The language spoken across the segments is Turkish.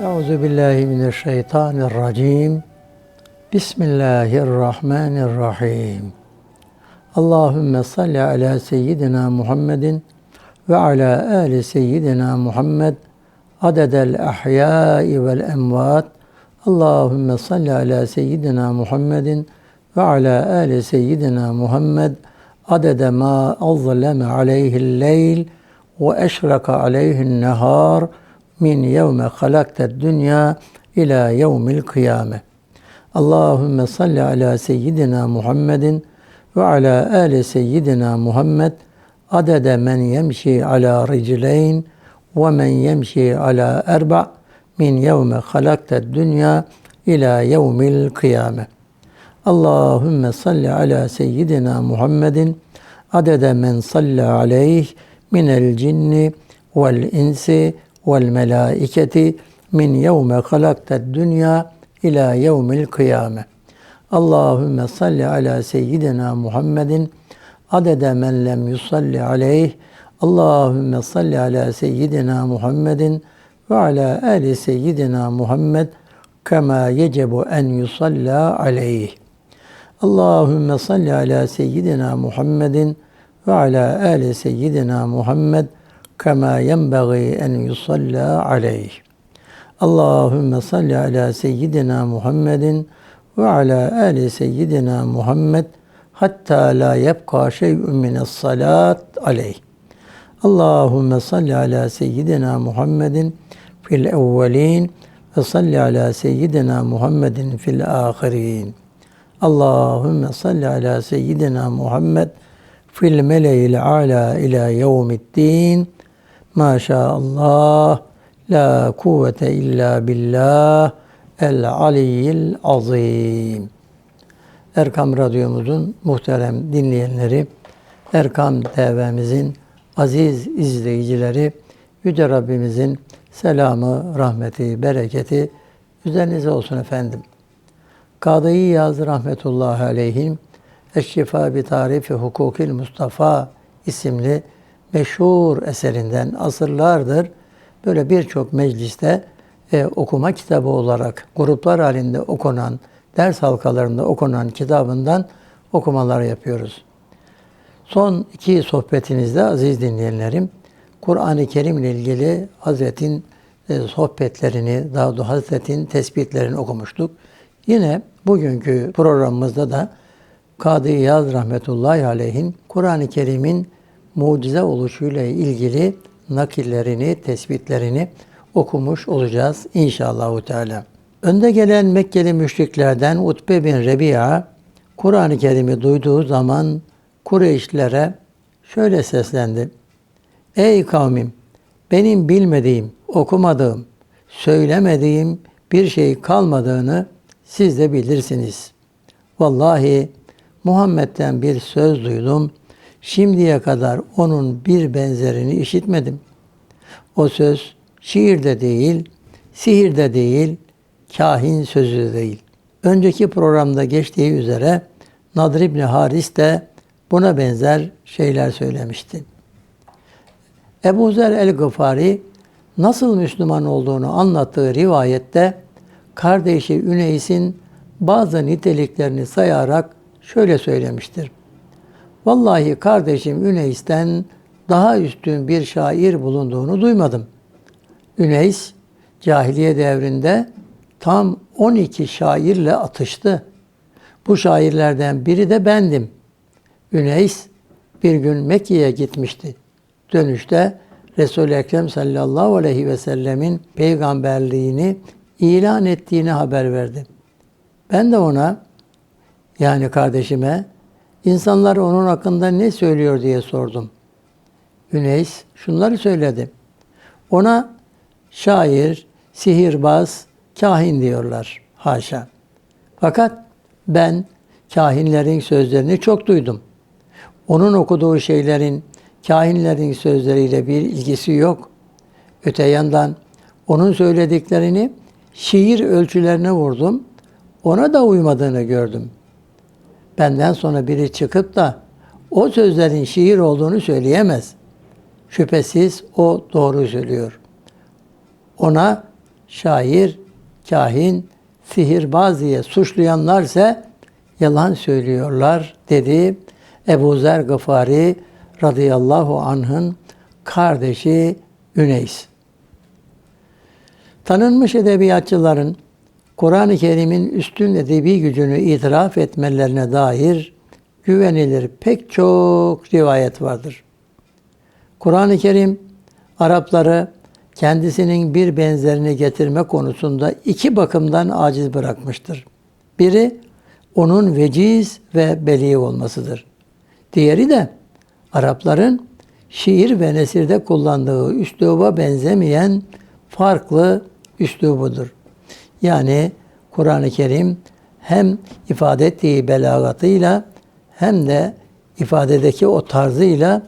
Euzu billahi mineşşeytanirracim. Bismillahirrahmanirrahim. Allahümme salli ala seyyidina Muhammedin ve ala ali seyyidina Muhammed adedel ahyai vel emvat. Allahümme salli ala seyyidina Muhammedin ve ala ali seyyidina Muhammed adede ma azleme aleyhil leyl ve eşraka aleyhin nehar min yevme halakted dünya ila yevmil kıyame. Allahümme salli ala seyyidina Muhammedin ve ala ali seyyidina Muhammed adede men yemşi ala ricleyn ve men yemşi ala erba min yevme halakted dünya ila yevmil kıyame. Allahümme salli ala seyyidina Muhammedin adede men salli aleyh minel cinni vel insi vel melaiketi min yevme halakted dünya ila yevmil kıyame. Allahümme salli ala seyyidina Muhammedin adede men lem yusalli aleyh. Allahümme salli ala seyyidina Muhammedin ve ala ali seyyidina Muhammed kema yecebu en yusalla aleyh. Allahümme salli ala seyyidina Muhammedin ve ala ali seyyidina Muhammed kema yenbagî en yusalla aleyh. Allahümme salli ala seyyidina Muhammedin ve ala ali seyyidina Muhammed hatta la yebqa şey'un mines salat aleyh. Allahümme salli ala seyyidina Muhammedin fil evvelin ve salli ala seyyidina Muhammedin fil ahirin. Allahümme salli ala seyyidina Muhammed fil mele'il ala ila yevmiddin. Maşallah la kuvvete illa billah el aliyyil azim. Erkam Radyomuzun muhterem dinleyenleri, Erkam TV'mizin aziz izleyicileri, Yüce Rabbimizin selamı, rahmeti, bereketi üzerinize olsun efendim. Kadı Yaz rahmetullahi aleyhim Eşşifa bi tarifi hukukil Mustafa isimli meşhur eserinden asırlardır böyle birçok mecliste e, okuma kitabı olarak gruplar halinde okunan, ders halkalarında okunan kitabından okumalar yapıyoruz. Son iki sohbetinizde aziz dinleyenlerim, Kur'an-ı Kerim ile ilgili Hazretin e, sohbetlerini, daha doğrusu Hazretin tespitlerini okumuştuk. Yine bugünkü programımızda da Kadı Yaz rahmetullahi aleyhin Kur'an-ı Kerim'in mucize oluşuyla ilgili nakillerini, tespitlerini okumuş olacağız inşallah Teala. Önde gelen Mekkeli müşriklerden Utbe bin Rebi'a Kur'an-ı Kerim'i duyduğu zaman Kureyşlilere şöyle seslendi. Ey kavmim! Benim bilmediğim, okumadığım, söylemediğim bir şey kalmadığını siz de bilirsiniz. Vallahi Muhammed'den bir söz duydum. Şimdiye kadar onun bir benzerini işitmedim. O söz şiirde değil, sihirde değil, kahin sözü de değil. Önceki programda geçtiği üzere Nadir İbni Haris de buna benzer şeyler söylemişti. Ebu Zer el-Gıfari nasıl Müslüman olduğunu anlattığı rivayette kardeşi Üneys'in bazı niteliklerini sayarak şöyle söylemiştir. Vallahi kardeşim Üneys'ten daha üstün bir şair bulunduğunu duymadım. Üneys cahiliye devrinde tam 12 şairle atıştı. Bu şairlerden biri de bendim. Üneys bir gün Mekke'ye gitmişti. Dönüşte Resul-i Ekrem sallallahu aleyhi ve sellemin peygamberliğini ilan ettiğini haber verdi. Ben de ona yani kardeşime insanlar onun hakkında ne söylüyor diye sordum. Üneys şunları söyledi. Ona şair, sihirbaz, kahin diyorlar. Haşa. Fakat ben kahinlerin sözlerini çok duydum. Onun okuduğu şeylerin kahinlerin sözleriyle bir ilgisi yok. Öte yandan onun söylediklerini şiir ölçülerine vurdum. Ona da uymadığını gördüm. Benden sonra biri çıkıp da o sözlerin şiir olduğunu söyleyemez. Şüphesiz o doğru söylüyor. Ona şair, kahin, sihirbaz diye suçlayanlarsa yalan söylüyorlar dedi Ebu Zer Gıfari radıyallahu anh'ın kardeşi Üneys. Tanınmış edebiyatçıların Kur'an-ı Kerim'in üstün edebi gücünü itiraf etmelerine dair güvenilir pek çok rivayet vardır. Kur'an-ı Kerim Arapları kendisinin bir benzerini getirme konusunda iki bakımdan aciz bırakmıştır. Biri onun veciz ve beli olmasıdır. Diğeri de Arapların şiir ve nesirde kullandığı üsluba benzemeyen farklı üslubudur. Yani Kur'an-ı Kerim hem ifade ettiği belagatıyla hem de ifadedeki o tarzıyla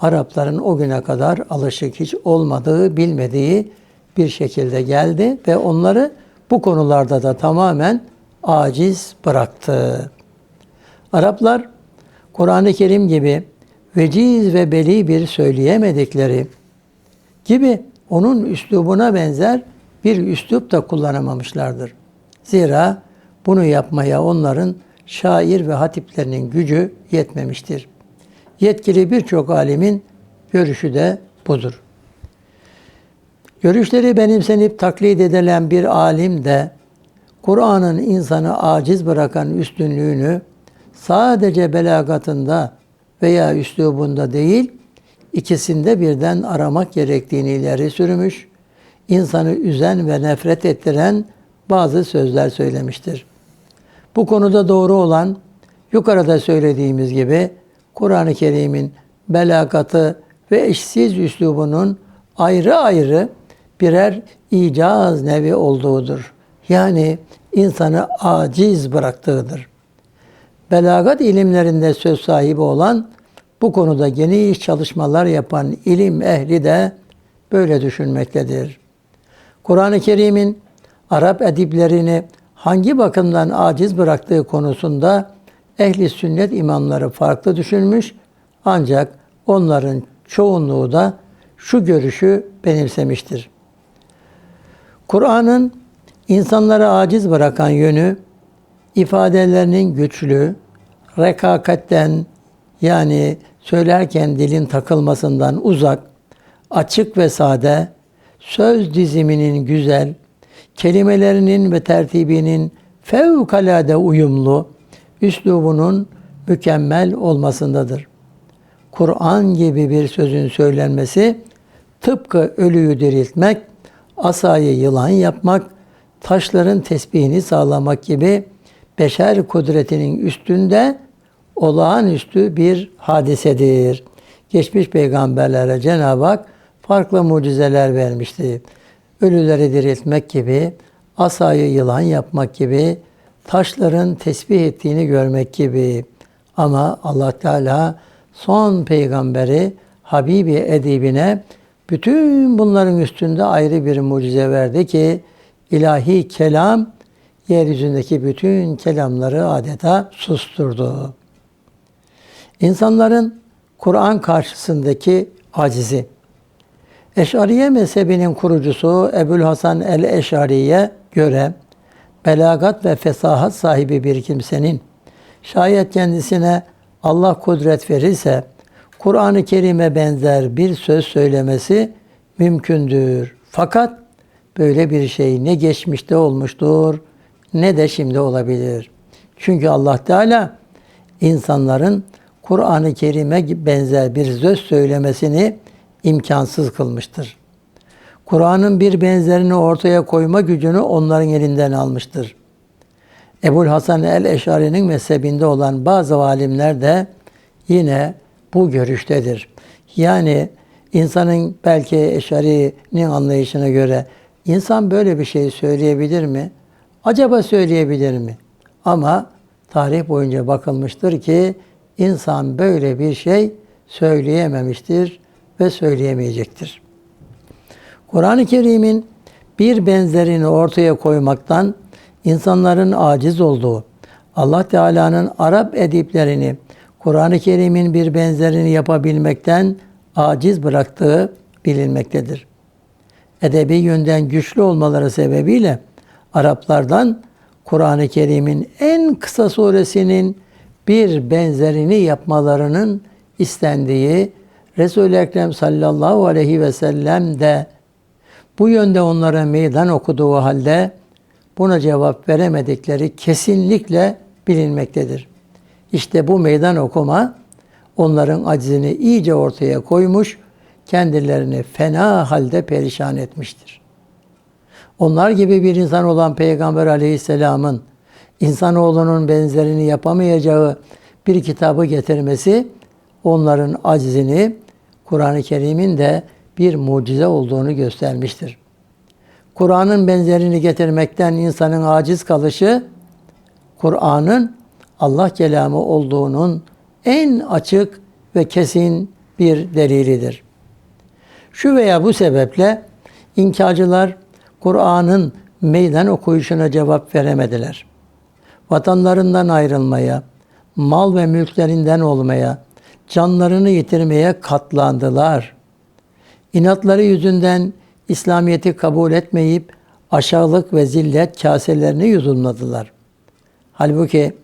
Arapların o güne kadar alışık hiç olmadığı, bilmediği bir şekilde geldi ve onları bu konularda da tamamen aciz bıraktı. Araplar Kur'an-ı Kerim gibi veciz ve beli bir söyleyemedikleri gibi onun üslubuna benzer bir üslup da kullanamamışlardır. Zira bunu yapmaya onların şair ve hatiplerinin gücü yetmemiştir. Yetkili birçok alimin görüşü de budur. Görüşleri benimsenip taklit edilen bir alim de Kur'an'ın insanı aciz bırakan üstünlüğünü sadece belagatında veya üslubunda değil, ikisinde birden aramak gerektiğini ileri sürmüş, insanı üzen ve nefret ettiren bazı sözler söylemiştir. Bu konuda doğru olan, yukarıda söylediğimiz gibi Kur'an-ı Kerim'in belagatı ve eşsiz üslubunun ayrı ayrı birer icaz nevi olduğudur. Yani insanı aciz bıraktığıdır. Belagat ilimlerinde söz sahibi olan, bu konuda geniş çalışmalar yapan ilim ehli de böyle düşünmektedir. Kur'an-ı Kerim'in Arap ediplerini hangi bakımdan aciz bıraktığı konusunda ehli sünnet imamları farklı düşünmüş ancak onların çoğunluğu da şu görüşü benimsemiştir. Kur'an'ın insanları aciz bırakan yönü ifadelerinin güçlü, rekakatten yani söylerken dilin takılmasından uzak, açık ve sade, söz diziminin güzel, kelimelerinin ve tertibinin fevkalade uyumlu, üslubunun mükemmel olmasındadır. Kur'an gibi bir sözün söylenmesi tıpkı ölüyü diriltmek, asayı yılan yapmak, taşların tesbihini sağlamak gibi beşer kudretinin üstünde olağanüstü bir hadisedir. Geçmiş peygamberlere Cenab-ı Hak farklı mucizeler vermişti. Ölüleri diriltmek gibi, asayı yılan yapmak gibi, taşların tesbih ettiğini görmek gibi. Ama Allah Teala son peygamberi Habibi edibine bütün bunların üstünde ayrı bir mucize verdi ki ilahi kelam yeryüzündeki bütün kelamları adeta susturdu. İnsanların Kur'an karşısındaki acizi. Eşariye mezhebinin kurucusu Ebul Hasan el-Eşari'ye göre belagat ve fesahat sahibi bir kimsenin şayet kendisine Allah kudret verirse Kur'an-ı Kerim'e benzer bir söz söylemesi mümkündür. Fakat böyle bir şey ne geçmişte olmuştur ne de şimdi olabilir. Çünkü Allah Teala insanların Kur'an-ı Kerim'e benzer bir söz söylemesini imkansız kılmıştır. Kur'an'ın bir benzerini ortaya koyma gücünü onların elinden almıştır. Ebul Hasan el-Eşari'nin mezhebinde olan bazı alimler de yine bu görüştedir. Yani insanın belki Eşari'nin anlayışına göre insan böyle bir şey söyleyebilir mi? Acaba söyleyebilir mi? Ama tarih boyunca bakılmıştır ki insan böyle bir şey söyleyememiştir ve söyleyemeyecektir. Kur'an-ı Kerim'in bir benzerini ortaya koymaktan insanların aciz olduğu, Allah Teala'nın Arap ediplerini Kur'an-ı Kerim'in bir benzerini yapabilmekten aciz bıraktığı bilinmektedir. edebi yönden güçlü olmaları sebebiyle Araplardan Kur'an-ı Kerim'in en kısa suresinin bir benzerini yapmalarının istendiği Resul-i Ekrem sallallahu aleyhi ve sellem de bu yönde onlara meydan okuduğu halde buna cevap veremedikleri kesinlikle bilinmektedir. İşte bu meydan okuma onların acizini iyice ortaya koymuş, kendilerini fena halde perişan etmiştir. Onlar gibi bir insan olan Peygamber aleyhisselamın insanoğlunun benzerini yapamayacağı bir kitabı getirmesi onların acizini Kur'an-ı Kerim'in de bir mucize olduğunu göstermiştir. Kur'an'ın benzerini getirmekten insanın aciz kalışı, Kur'an'ın Allah kelamı olduğunun en açık ve kesin bir delilidir. Şu veya bu sebeple inkarcılar Kur'an'ın meydan okuyuşuna cevap veremediler. Vatanlarından ayrılmaya, mal ve mülklerinden olmaya, canlarını yitirmeye katlandılar. İnatları yüzünden İslamiyet'i kabul etmeyip aşağılık ve zillet kaselerini yudumladılar. Halbuki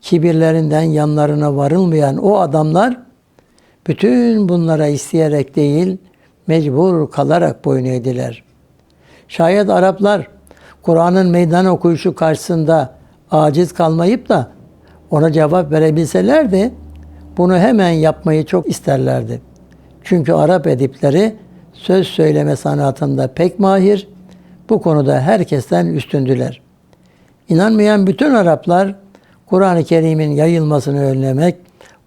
kibirlerinden yanlarına varılmayan o adamlar bütün bunlara isteyerek değil, mecbur kalarak boyun eğdiler. Şayet Araplar Kur'an'ın meydan okuyuşu karşısında aciz kalmayıp da ona cevap verebilselerdi, bunu hemen yapmayı çok isterlerdi. Çünkü Arap edipleri söz söyleme sanatında pek mahir, bu konuda herkesten üstündüler. İnanmayan bütün Araplar Kur'an-ı Kerim'in yayılmasını önlemek,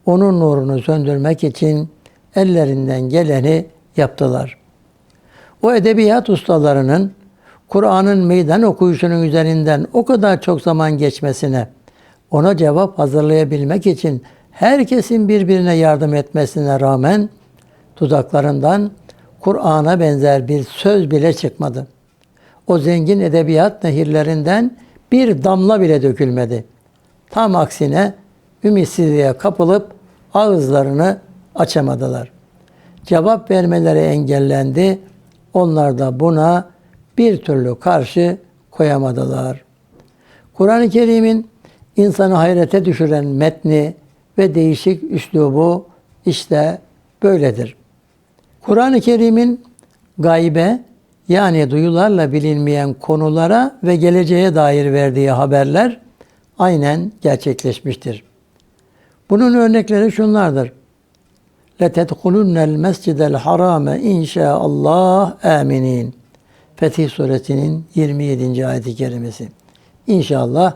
onun nurunu söndürmek için ellerinden geleni yaptılar. O edebiyat ustalarının Kur'an'ın meydan okuyuşunun üzerinden o kadar çok zaman geçmesine, ona cevap hazırlayabilmek için herkesin birbirine yardım etmesine rağmen dudaklarından Kur'an'a benzer bir söz bile çıkmadı. O zengin edebiyat nehirlerinden bir damla bile dökülmedi. Tam aksine ümitsizliğe kapılıp ağızlarını açamadılar. Cevap vermeleri engellendi. Onlar da buna bir türlü karşı koyamadılar. Kur'an-ı Kerim'in insanı hayrete düşüren metni ve değişik üslubu işte böyledir. Kur'an-ı Kerim'in gaybe yani duyularla bilinmeyen konulara ve geleceğe dair verdiği haberler aynen gerçekleşmiştir. Bunun örnekleri şunlardır. لَتَدْخُلُنَّ الْمَسْجِدَ الْحَرَامَ inşaallah aminin. Fetih Suresinin 27. ayeti kerimesi. İnşallah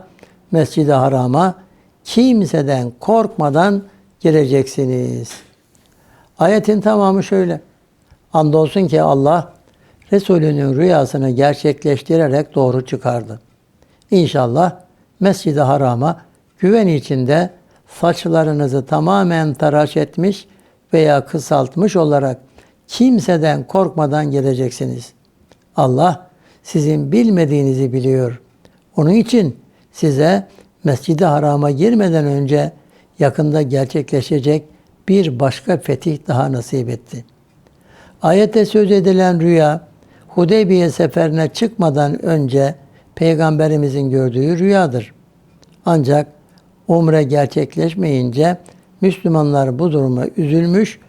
Mescid-i Haram'a kimseden korkmadan gireceksiniz. Ayetin tamamı şöyle. Andolsun ki Allah Resulünün rüyasını gerçekleştirerek doğru çıkardı. İnşallah Mescid-i Haram'a güven içinde saçlarınızı tamamen tıraş etmiş veya kısaltmış olarak kimseden korkmadan geleceksiniz. Allah sizin bilmediğinizi biliyor. Onun için size Mescid-i Haram'a girmeden önce yakında gerçekleşecek bir başka fetih daha nasip etti. Ayette söz edilen rüya Hudeybiye seferine çıkmadan önce Peygamberimizin gördüğü rüyadır. Ancak umre gerçekleşmeyince Müslümanlar bu duruma üzülmüş,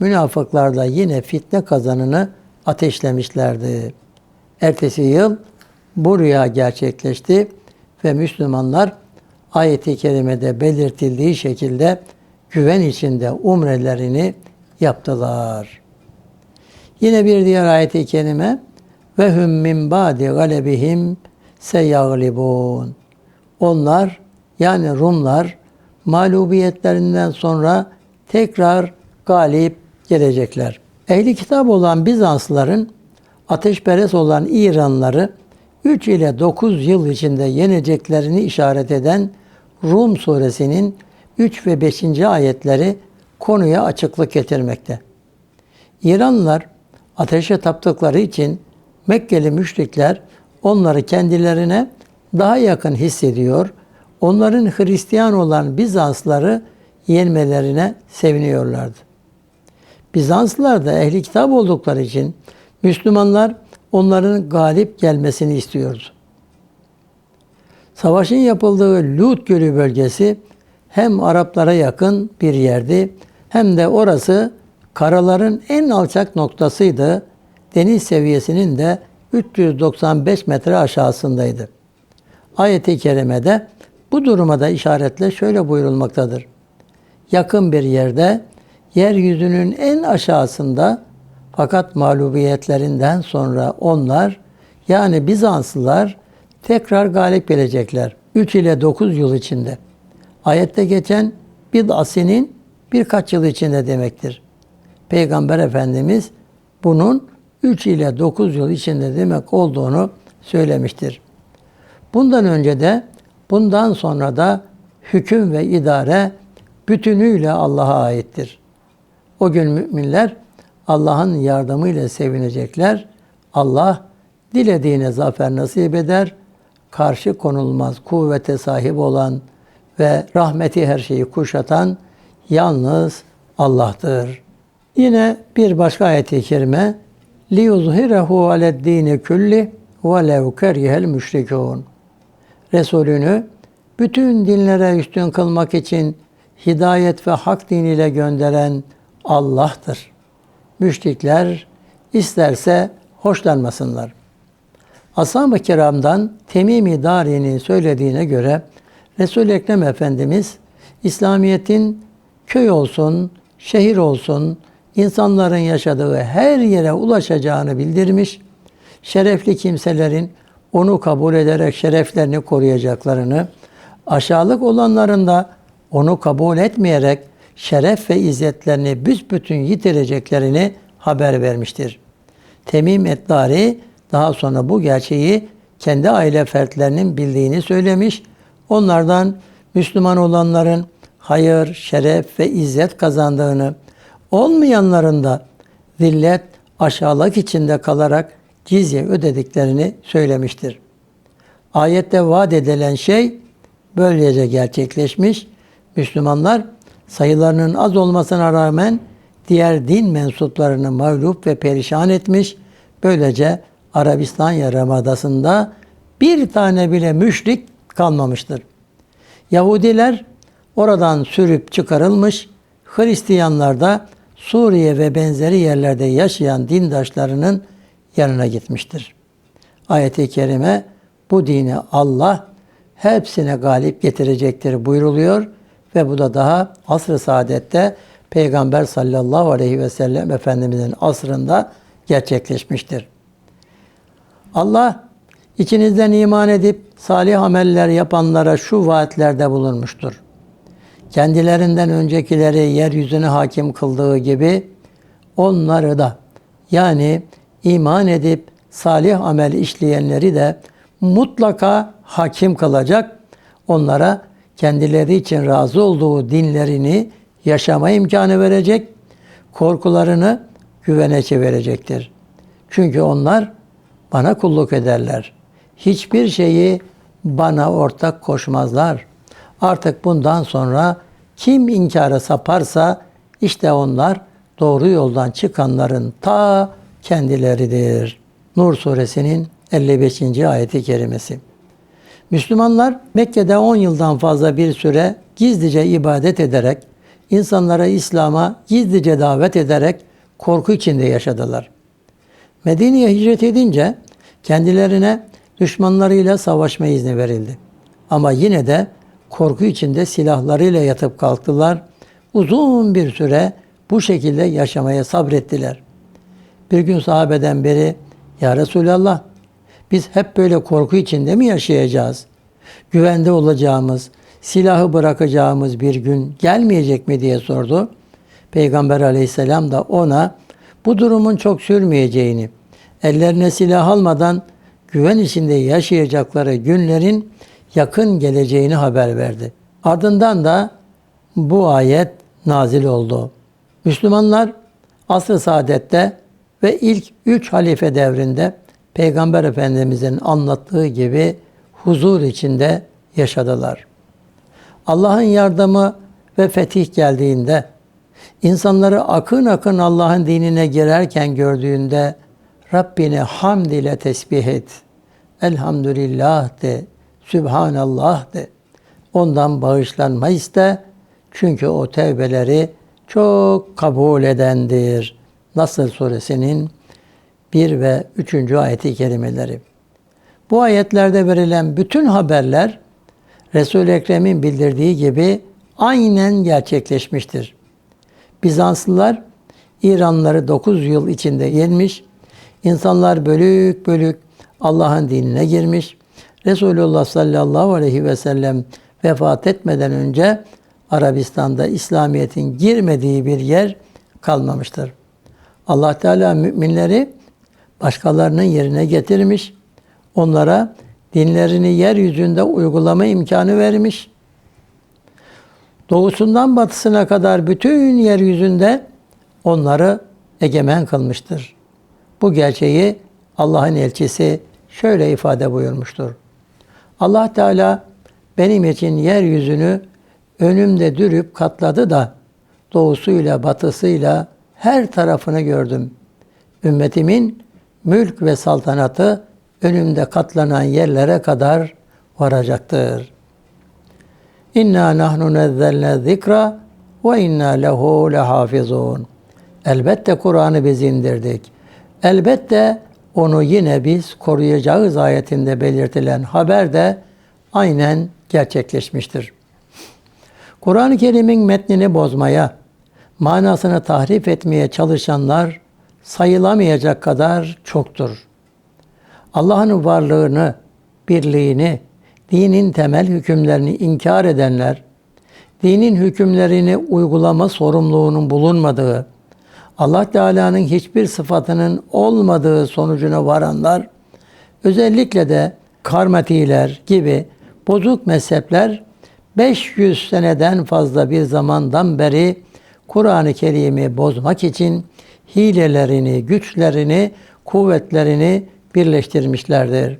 münafıklar da yine fitne kazanını ateşlemişlerdi. Ertesi yıl bu rüya gerçekleşti ve Müslümanlar ayeti kerimede belirtildiği şekilde güven içinde umrelerini yaptılar. Yine bir diğer ayeti kerime ve hum min ba'di galebihim seyaglibun. Onlar yani Rumlar mağlubiyetlerinden sonra tekrar galip gelecekler. Ehli kitap olan Bizanslıların ateşperest olan İranları 3 ile 9 yıl içinde yeneceklerini işaret eden Rum suresinin 3 ve 5. ayetleri konuya açıklık getirmekte. İranlılar ateşe taptıkları için Mekkeli müşrikler onları kendilerine daha yakın hissediyor, onların Hristiyan olan Bizansları yenmelerine seviniyorlardı. Bizanslılar da ehli kitap oldukları için Müslümanlar onların galip gelmesini istiyordu. Savaşın yapıldığı Lut Gölü bölgesi hem Araplara yakın bir yerdi hem de orası karaların en alçak noktasıydı. Deniz seviyesinin de 395 metre aşağısındaydı. Ayet-i kerimede bu duruma da işaretle şöyle buyurulmaktadır. Yakın bir yerde yeryüzünün en aşağısında fakat mağlubiyetlerinden sonra onlar yani Bizanslılar tekrar galip gelecekler. 3 ile 9 yıl içinde. Ayette geçen bid'asinin birkaç yıl içinde demektir. Peygamber Efendimiz bunun 3 ile 9 yıl içinde demek olduğunu söylemiştir. Bundan önce de bundan sonra da hüküm ve idare bütünüyle Allah'a aittir. O gün müminler Allah'ın yardımıyla sevinecekler. Allah dilediğine zafer nasip eder Karşı konulmaz kuvvete sahip olan ve rahmeti her şeyi kuşatan yalnız Allah'tır. Yine bir başka ayet-i kerime لِيُظْهِرَهُ عَلَى الدِّينِ كُلِّ وَلَوْ كَرِهَ الْمُشْرِكُونَ Resulünü bütün dinlere üstün kılmak için hidayet ve hak diniyle gönderen Allah'tır. Müşrikler isterse hoşlanmasınlar. Ashab-ı kiramdan Temimi Dari'nin söylediğine göre Resul-i Ekrem Efendimiz İslamiyet'in köy olsun, şehir olsun, insanların yaşadığı her yere ulaşacağını bildirmiş, şerefli kimselerin onu kabul ederek şereflerini koruyacaklarını, aşağılık olanların da onu kabul etmeyerek şeref ve izzetlerini büsbütün yitireceklerini haber vermiştir. Temim Eddari daha sonra bu gerçeği kendi aile fertlerinin bildiğini söylemiş. Onlardan Müslüman olanların hayır, şeref ve izzet kazandığını, olmayanların da zillet, aşağılık içinde kalarak cizye ödediklerini söylemiştir. Ayette vaat edilen şey böylece gerçekleşmiş. Müslümanlar sayılarının az olmasına rağmen diğer din mensuplarını mağlup ve perişan etmiş. Böylece Arabistan Yarımadası'nda bir tane bile müşrik kalmamıştır. Yahudiler oradan sürüp çıkarılmış, Hristiyanlar da Suriye ve benzeri yerlerde yaşayan dindaşlarının yanına gitmiştir. Ayet-i kerime bu dini Allah hepsine galip getirecektir buyruluyor ve bu da daha asr-ı saadette Peygamber sallallahu aleyhi ve sellem Efendimizin asrında gerçekleşmiştir. Allah içinizden iman edip salih ameller yapanlara şu vaatlerde bulunmuştur. Kendilerinden öncekileri yeryüzüne hakim kıldığı gibi onları da yani iman edip salih amel işleyenleri de mutlaka hakim kılacak. Onlara kendileri için razı olduğu dinlerini yaşama imkanı verecek, korkularını güvene çevirecektir. Çünkü onlar bana kulluk ederler. Hiçbir şeyi bana ortak koşmazlar. Artık bundan sonra kim inkara saparsa işte onlar doğru yoldan çıkanların ta kendileridir. Nur suresinin 55. ayeti kerimesi. Müslümanlar Mekke'de 10 yıldan fazla bir süre gizlice ibadet ederek, insanlara İslam'a gizlice davet ederek korku içinde yaşadılar. Medine'ye hicret edince kendilerine düşmanlarıyla savaşma izni verildi. Ama yine de korku içinde silahlarıyla yatıp kalktılar. Uzun bir süre bu şekilde yaşamaya sabrettiler. Bir gün sahabeden beri Ya Resulallah biz hep böyle korku içinde mi yaşayacağız? Güvende olacağımız, silahı bırakacağımız bir gün gelmeyecek mi diye sordu. Peygamber aleyhisselam da ona bu durumun çok sürmeyeceğini, ellerine silah almadan güven içinde yaşayacakları günlerin yakın geleceğini haber verdi. Ardından da bu ayet nazil oldu. Müslümanlar asr-ı saadette ve ilk üç halife devrinde Peygamber Efendimizin anlattığı gibi huzur içinde yaşadılar. Allah'ın yardımı ve fetih geldiğinde, insanları akın akın Allah'ın dinine girerken gördüğünde Rabbine hamd ile tesbih et. Elhamdülillah de. Sübhanallah de. Ondan bağışlanma iste. Çünkü o tevbeleri çok kabul edendir. Nasıl suresinin 1 ve 3. ayeti kerimeleri. Bu ayetlerde verilen bütün haberler Resul-i Ekrem'in bildirdiği gibi aynen gerçekleşmiştir. Bizanslılar İranlıları 9 yıl içinde yenmiş, insanlar bölük bölük Allah'ın dinine girmiş. Resulullah sallallahu aleyhi ve sellem vefat etmeden önce Arabistan'da İslamiyet'in girmediği bir yer kalmamıştır. Allah Teala müminleri başkalarının yerine getirmiş. Onlara dinlerini yeryüzünde uygulama imkanı vermiş. Doğusundan batısına kadar bütün yeryüzünde onları egemen kılmıştır. Bu gerçeği Allah'ın elçisi şöyle ifade buyurmuştur. Allah Teala benim için yeryüzünü önümde dürüp katladı da doğusuyla batısıyla her tarafını gördüm. Ümmetimin mülk ve saltanatı önümde katlanan yerlere kadar varacaktır. İnna nahnu nezzelne zikra ve inna lehu lehafizun. Elbette Kur'an'ı biz indirdik. Elbette onu yine biz koruyacağız ayetinde belirtilen haber de aynen gerçekleşmiştir. Kur'an-ı Kerim'in metnini bozmaya, manasını tahrif etmeye çalışanlar sayılamayacak kadar çoktur. Allah'ın varlığını, birliğini, dinin temel hükümlerini inkar edenler, dinin hükümlerini uygulama sorumluluğunun bulunmadığı, Allah Teala'nın hiçbir sıfatının olmadığı sonucuna varanlar, özellikle de karmatiler gibi bozuk mezhepler 500 seneden fazla bir zamandan beri Kur'an-ı Kerim'i bozmak için hilelerini, güçlerini, kuvvetlerini birleştirmişlerdir.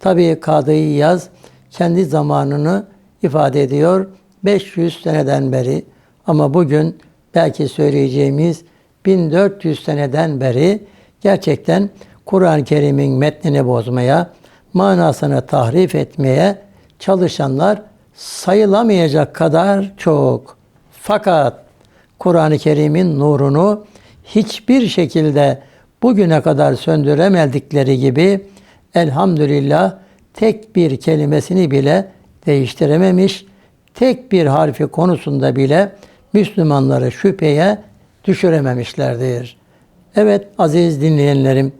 Tabii Kadı Yaz kendi zamanını ifade ediyor 500 seneden beri ama bugün belki söyleyeceğimiz 1400 seneden beri gerçekten Kur'an-ı Kerim'in metnini bozmaya, manasını tahrif etmeye çalışanlar sayılamayacak kadar çok. Fakat Kur'an-ı Kerim'in nurunu hiçbir şekilde bugüne kadar söndüremedikleri gibi elhamdülillah tek bir kelimesini bile değiştirememiş, tek bir harfi konusunda bile Müslümanları şüpheye düşürememişlerdir. Evet aziz dinleyenlerim,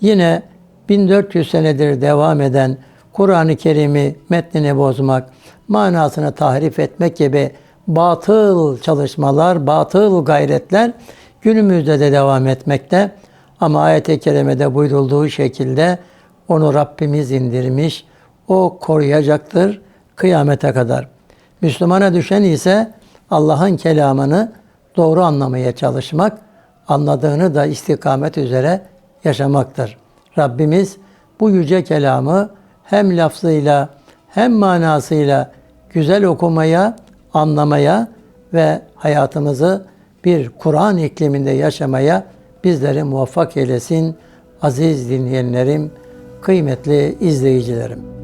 yine 1400 senedir devam eden Kur'an-ı Kerim'i metnini bozmak, manasını tahrif etmek gibi batıl çalışmalar, batıl gayretler günümüzde de devam etmekte. Ama ayet-i kerimede buyurulduğu şekilde onu Rabbimiz indirmiş. O koruyacaktır kıyamete kadar. Müslümana düşen ise Allah'ın kelamını doğru anlamaya çalışmak, anladığını da istikamet üzere yaşamaktır. Rabbimiz bu yüce kelamı hem lafzıyla hem manasıyla güzel okumaya, anlamaya ve hayatımızı bir Kur'an ikliminde yaşamaya bizleri muvaffak eylesin. Aziz dinleyenlerim, kıymetli izleyicilerim.